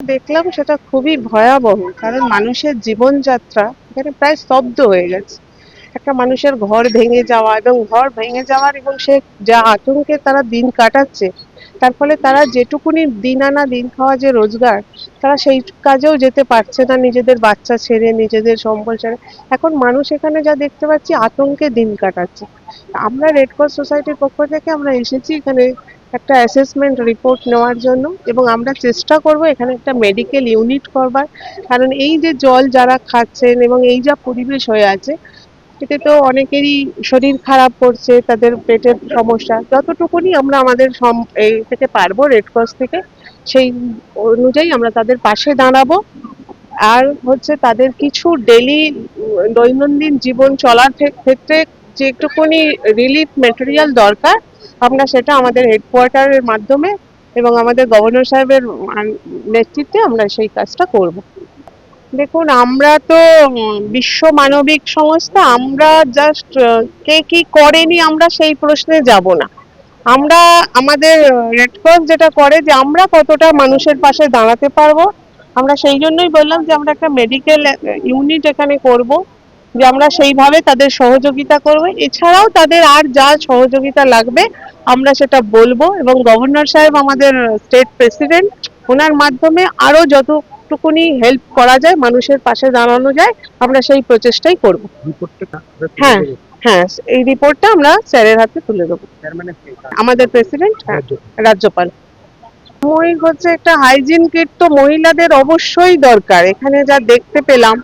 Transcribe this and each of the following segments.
দেখলাম সেটা খুবই ভয়াবহ, কারণ মানুষের জীবনযাত্রা এখানে প্রায় স্তব্ধ হয়ে গেছে। একটা মানুষের ঘর ভেঙে যাওয়া এবং ঘর ভেঙে যাওয়ার এবং সে যা আতঙ্কে তারা দিন কাটাচ্ছে, তার ফলে তারা যেটুকুনি দিন আনা দিন খাওয়া যে রোজগার, তারা সেই কাজেও যেতে পারছে না, নিজেদের বাচ্চা ছেড়ে, নিজেদের সম্বল ছেড়ে। এখন মানুষ এখানে যা দেখতে পাচ্ছি, আতঙ্কে দিন কাটাচ্ছে। আমরা রেড ক্রস সোসাইটির পক্ষ থেকে আমরা এসেছি এখানে একটা অ্যাসেসমেন্ট রিপোর্ট নেওয়ার জন্য এবং আমরা চেষ্টা করব এখানে একটা মেডিকেল ইউনিট করবার। কারণ এই যে জল যারা খাচ্ছেন এবং এই যা পরিবেশ হয়ে আছে, এতে তো অনেকেরই শরীর খারাপ করছে, তাদের পেটের সমস্যা। যতটুকুনি আমরা আমাদের এই থেকে পারব রেড ক্রস থেকে, সেই অনুযায়ী আমরা তাদের পাশে দাঁড়াবো। আর হচ্ছে তাদের কিছু ডেলি দৈনন্দিন জীবন চলার ক্ষেত্রে যে একটুখানি রিলিফ মেটেরিয়াল দরকার আমরা সেটা আমাদের হেডকোয়ার্টারের মাধ্যমে এবং আমাদের গভর্নর সাহেবের নেতৃত্বে আমরা সেই কাজটা করব। দেখুন, আমরা তো বিশ্ব মানবিক সংস্থা, আমরা জাস্ট কে কি করেনি আমরা সেই প্রশ্নে যাব না। আমরা, আমাদের রেড ক্রস যেটা করে যে আমরা কতটা মানুষের পাশে দাঁড়াতে পারব, আমরা সেই জন্যই বললাম যে আমরা একটা মেডিকেল ইউনিট এখানে করব। যে আমরা সেইভাবে তাদের সহযোগিতা করব। এছাড়াও তাদের আর যা সহযোগিতা লাগবে আমরা সেটা বলব এবং গভর্নর সাহেব আমাদের স্টেট প্রেসিডেন্ট ওনার মাধ্যমে আরও যতটুকুনি হেল্প করা যায় মানুষের পাশে দাঁড়ানো যায় আমরা সেই প্রচেষ্টাই করব। হ্যাঁ হ্যাঁ এই রিপোর্টটা আমরা স্যারের হাতে তুলে দেবো। আমাদের প্রেসিডেন্ট হ্যাঁ রাজ্যপাল। সাময়িক হচ্ছে একটা হাইজিন কিট তো মহিলাদের অবশ্যই দরকার। এখানে যা দেখতে পেলাম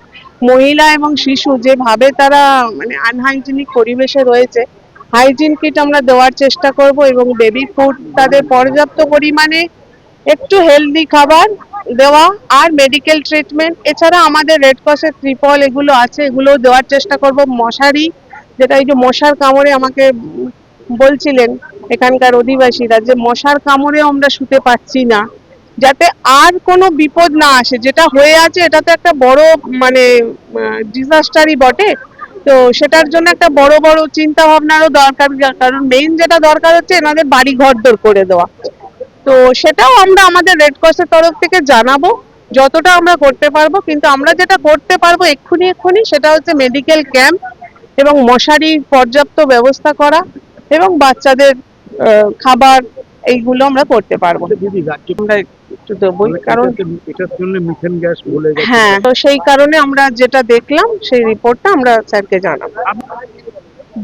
মহিলা এবং শিশু যেভাবে তারা মানে আনহাইজিনিক পরিবেশে রয়েছে হাইজিন কিট আমরা দেওয়ার চেষ্টা করব এবং বেবি ফুড তাদের পর্যাপ্ত পরিমাণে একটু হেলদি খাবার দেওয়া আর মেডিকেল ট্রিটমেন্ট এছাড়া আমাদের রেড ক্রসের ত্রিপল এগুলো আছে এগুলো দেওয়ার চেষ্টা করব। মশারি, যেটা এই যে মশার কামড়ে আমাকে বলছিলেন এখানকার অধিবাসীরা যে মশার কামড়ে আমরা শুতে পাচ্ছি না। যাতে আর কোনো বিপদ না আসে। যেটা হয়ে আছে এটা তো একটা বড় মানে ডিজাস্টারই বটে। তো সেটার জন্য একটা বড় বড় চিন্তা ভাবনারও দরকার। কারণ মেইন যেটা দরকার হচ্ছে, এনাদের বাড়ি ঘর দর করে দেওয়া। তো সেটাও আমরা আমাদের রেড ক্রসের তরফ থেকে জানাব, যতটা আমরা করতে পারব। কিন্তু আমরা যেটা করতে পারব এক্ষুনি এক্ষুনি, সেটা হচ্ছে মেডিকেল ক্যাম্প এবং মশারি পর্যাপ্ত ব্যবস্থা করা এবং বাচ্চাদের খাবার, এইগুলো আমরা করতে পারব। দিদি আমরা একটু দেবোই কারণ এটার জন্য মিথেন গ্যাস বলে গেছে হ্যাঁ তো সেই কারণে আমরা যেটা দেখলাম সেই রিপোর্টটা আমরা স্যারকে জানাব।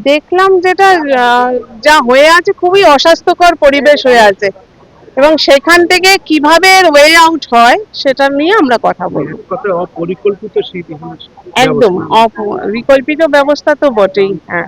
দেখলাম যেটা যা হয়ে আছে খুবই অস্বাস্থ্যকর পরিবেশ হয়ে আছে। এবং সেখান থেকে কীভাবে ওয়ে আউট হয় সেটা নিয়ে আমরা কথা বলব। অপরিকল্পিত একদম অপ- বিকল্পিত ব্যবস্থা তো বটেই হ্যাঁ।